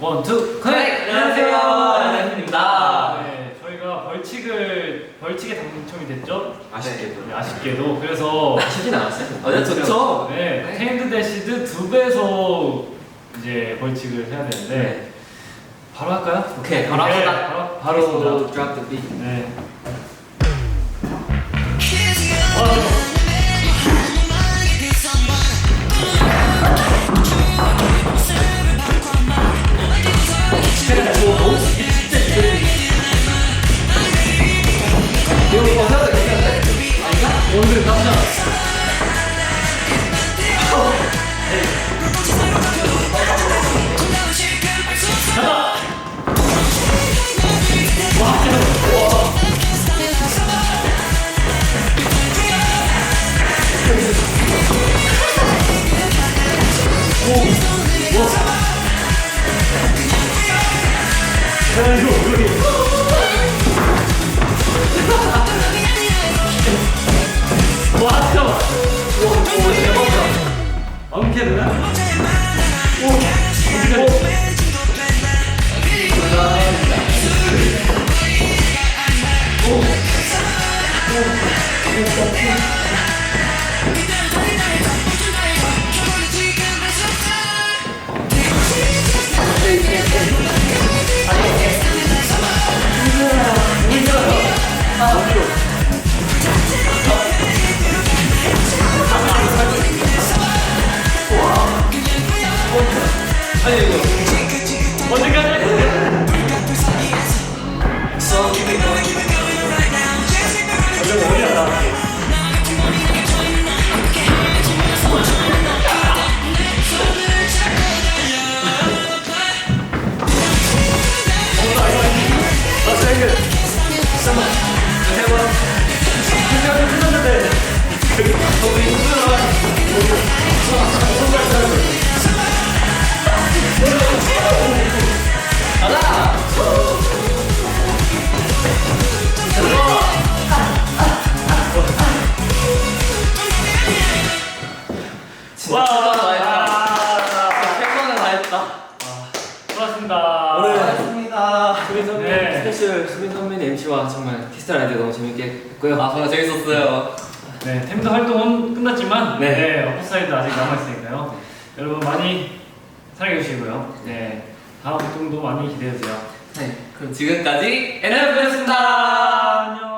원, 투, 커넥! 안녕하세요. 안녕하십니까. 네, 저희가 벌칙을 벌칙에 당첨이 됐죠. 아쉽게도. 네, 아쉽게도 그래서 아쉽진 않았어요. 아, 좋죠. 네, 네. 텐드 대시드 두 배속 이제 벌칙을 해야 되는데 네. 바로 할까요? 오케이, 바로 네, 합시다. 바로 바로 하겠습니다. drop the beat. 네. 어, 와 잠깐만 오, 대박이다. 엉켜드나? 오 어디가 아니, 이거. 어디까지? 진짜 다 했다. 와 100번을 다 했다. 수고하셨습니다 오늘 고맙습니다. 수빈 선배, 네. 스페셜 수빈 선배님 MC와 정말 키스타 라이드 너무 재밌게 했고요. 아 정말 재밌었어요. 네, 템드 활동은 끝났지만 네. 네, 어퍼사이드 아직 남아 있으니까요 여러분 많이 사랑해 주시고요 네, 다음 활동도 많이 기대해 주세요 네, 그럼 지금까지 NF였습니다. 안녕